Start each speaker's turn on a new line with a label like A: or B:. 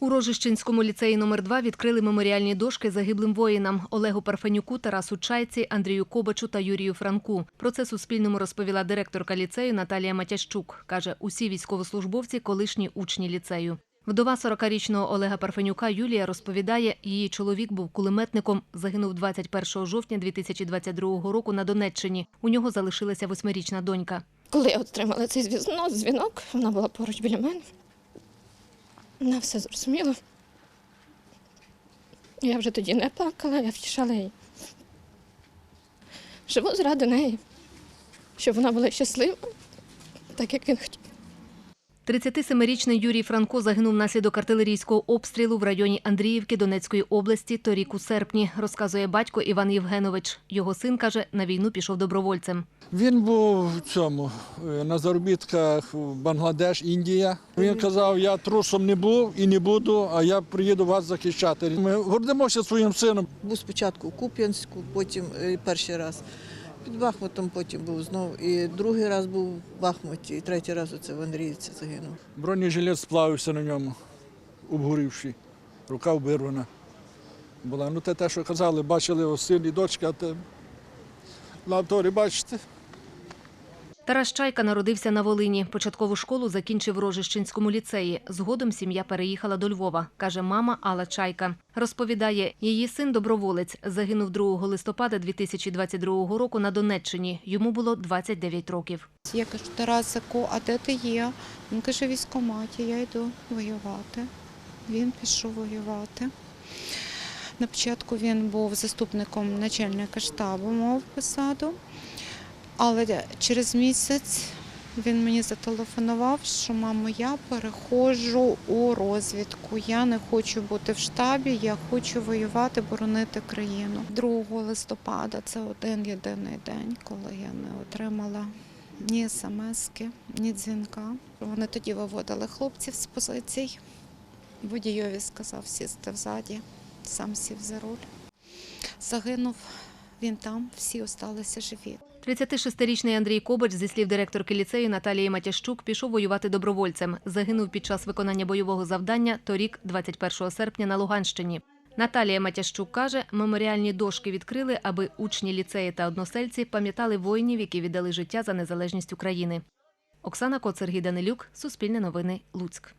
A: У Рожищенському ліцеї номер 2 відкрили меморіальні дошки загиблим воїнам Олегу Парфенюку, Тарасу Чайці, Андрію Кобачу та Юрію Франку. Про це Суспільному розповіла директорка ліцею Наталія Матящук. Каже, усі військовослужбовці – колишні учні ліцею. Вдова 40-річного Олега Парфенюка Юлія розповідає, її чоловік був кулеметником, загинув 21 жовтня 2022 року на Донеччині. У нього залишилася восьмирічна донька.
B: Коли я отримала цей зв'язок, дзвінок, вона була поруч біля мене. Вона все зрозуміла. Я вже тоді не плакала, я втішала її. Живу заради неї, щоб вона була щаслива, так як він хотів.
A: 37-річний Юрій Франко загинув внаслідок артилерійського обстрілу в районі Андріївки Донецької області торік у серпні, розказує батько Іван Євгенович. Його син каже, на війну пішов добровольцем.
C: Він був в цьому е, на заробітках в Бангладеш, Індія. Він казав, я трусом не був і не буду, а я приїду вас захищати. Ми гордимося своїм сином.
D: Був спочатку у Куп'янську, потім е, перший раз під Бахмутом, потім був знов. І другий раз був в Бахмуті, і третій раз оце в Андріївці загинув.
C: Бронежилет сплавився на ньому, обгорівши, рука вирвана була. Ну, те, те, що казали, бачили син і дочка, те на авторі бачите.
A: Тарас Чайка народився на Волині. Початкову школу закінчив в Рожищенському ліцеї. Згодом сім'я переїхала до Львова, каже мама Алла Чайка. Розповідає, її син доброволець загинув 2 листопада 2022 року на Донеччині. Йому було 29 років.
E: Я кажу, Тарасику, а де ти є? Він каже, в військкоматі, я йду воювати. Він пішов воювати. На початку він був заступником начальника штабу, мав посаду, але через місяць він мені зателефонував, що мамо, я переходжу у розвідку. Я не хочу бути в штабі, я хочу воювати, боронити країну. 2 листопада це один єдиний день, коли я не отримала ні смски, ні дзвінка. Вони тоді виводили хлопців з позицій. Водійові сказав сісти взаді, сам сів за руль. Загинув він там, всі залишилися живі.
A: 36-річний Андрій Кобач, зі слів директорки ліцею Наталії Матящук, пішов воювати добровольцем. Загинув під час виконання бойового завдання торік, 21 серпня, на Луганщині. Наталія Матящук каже, меморіальні дошки відкрили, аби учні ліцеї та односельці пам'ятали воїнів, які віддали життя за незалежність України. Оксана Коц, Сергій Данилюк, Суспільне новини, Луцьк.